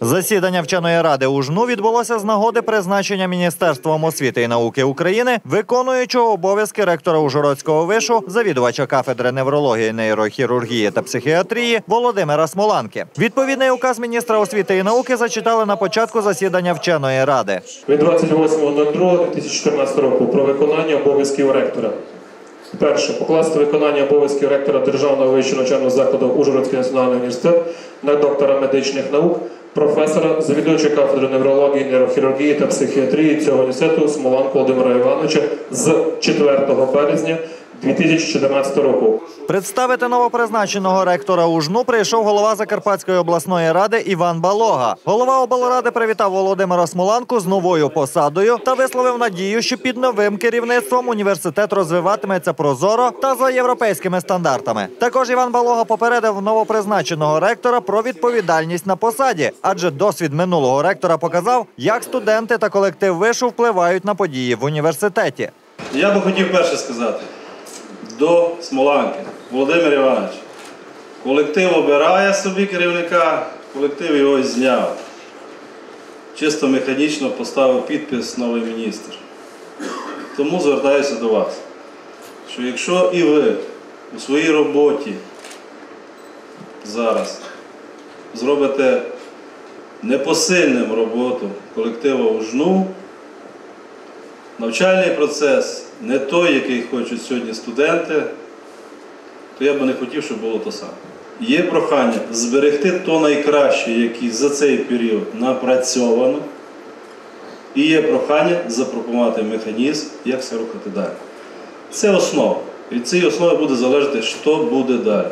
Засідання вченої ради у жну відбулося з нагоди призначення Міністерством освіти і науки України, виконуючого обов'язки ректора Ужгородського вишу, завідувача кафедри неврології, нейрохірургії та психіатрії Володимира Смоланки. Відповідний указ міністра освіти і науки зачитали на початку засідання вченої ради. від 28.02.2014 року про виконання обов'язків ректора. Перше, покласти виконання обов'язків ректора Державного вищого навчального закладу Ужгородський національний університет на доктора медичних наук, професора, завідувача кафедри неврології, нейрохірургії та психіатрії цього університету Смоланку Володимира Івановича з 4 березня 2014 року. Представити новопризначеного ректора УЖНУ прийшов голова Закарпатської обласної ради Іван Балога. Голова облради привітав Володимира Смоланку з новою посадою та висловив надію, що під новим керівництвом університет розвиватиметься прозоро та за європейськими стандартами. Також Іван Балога попередив новопризначеного ректора про відповідальність на посаді, адже досвід минулого ректора показав, як студенти та колектив вишу впливають на події в університеті. Я би хотів перше сказати до Смоланки, Володимир Іванович, колектив обирає собі керівника, колектив його зняв. Чисто механічно поставив підпис новий міністр. Тому звертаюся до вас, що якщо і ви у своїй роботі зараз зробите непосильним роботу колективу ЖНУ, навчальний процес не той, який хочуть сьогодні студенти, то я би не хотів, щоб було то саме. Є прохання зберегти то найкраще, яке за цей період напрацьовано, і є прохання запропонувати механізм, як все рухати далі. Це основа. Від цієї основи буде залежати, що буде далі.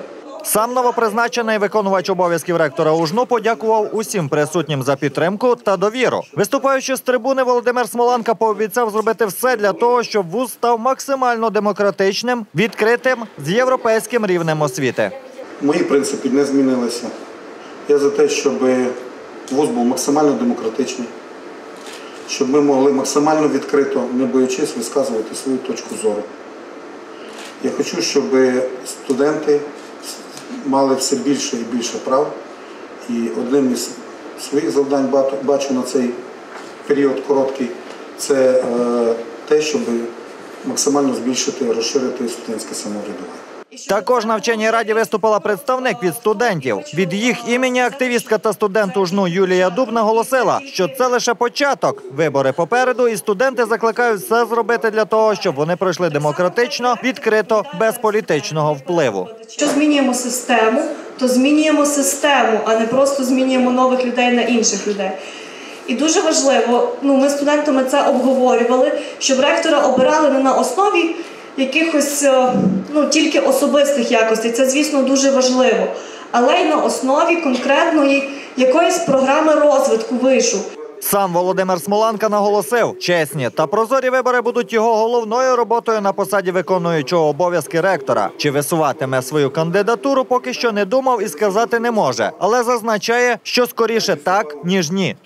Сам новопризначений виконувач обов'язків ректора УЖНУ подякував усім присутнім за підтримку та довіру. Виступаючи з трибуни, Володимир Смоланка пообіцяв зробити все для того, щоб вуз став максимально демократичним, відкритим з європейським рівнем освіти. Мої принципи не змінилися. Я за те, щоб вуз був максимально демократичний, щоб ми могли максимально відкрито, не боячись, висказувати свою точку зору. Я хочу, щоб студенти мали все більше і більше прав. І одним із своїх завдань бачу- на цей період короткий це е, те, щоб максимально збільшити, розширити студентське самоврядування. Також на вченій раді виступила представник від студентів. Від їх імені активістка та студент УЖНУ Юлія Дуб наголосила, що це лише початок. Вибори попереду, і студенти закликають все зробити для того, щоб вони пройшли демократично, відкрито, без політичного впливу. Якщо змінюємо систему, то змінюємо систему, а не просто змінюємо нових людей на інших людей. І дуже важливо, ну ми студентами це обговорювали, щоб ректора обирали не на основі якихось е, ну, тільки особистих якостей. Це, звісно, дуже важливо, але й на основі конкретної якоїсь програми розвитку вишу. Сам Володимир Смоланка наголосив, чесні та прозорі вибори будуть його головною роботою на посаді виконуючого обов'язки ректора. Чи висуватиме свою кандидатуру, поки що не думав і сказати не може, але зазначає, що скоріше так ніж ні.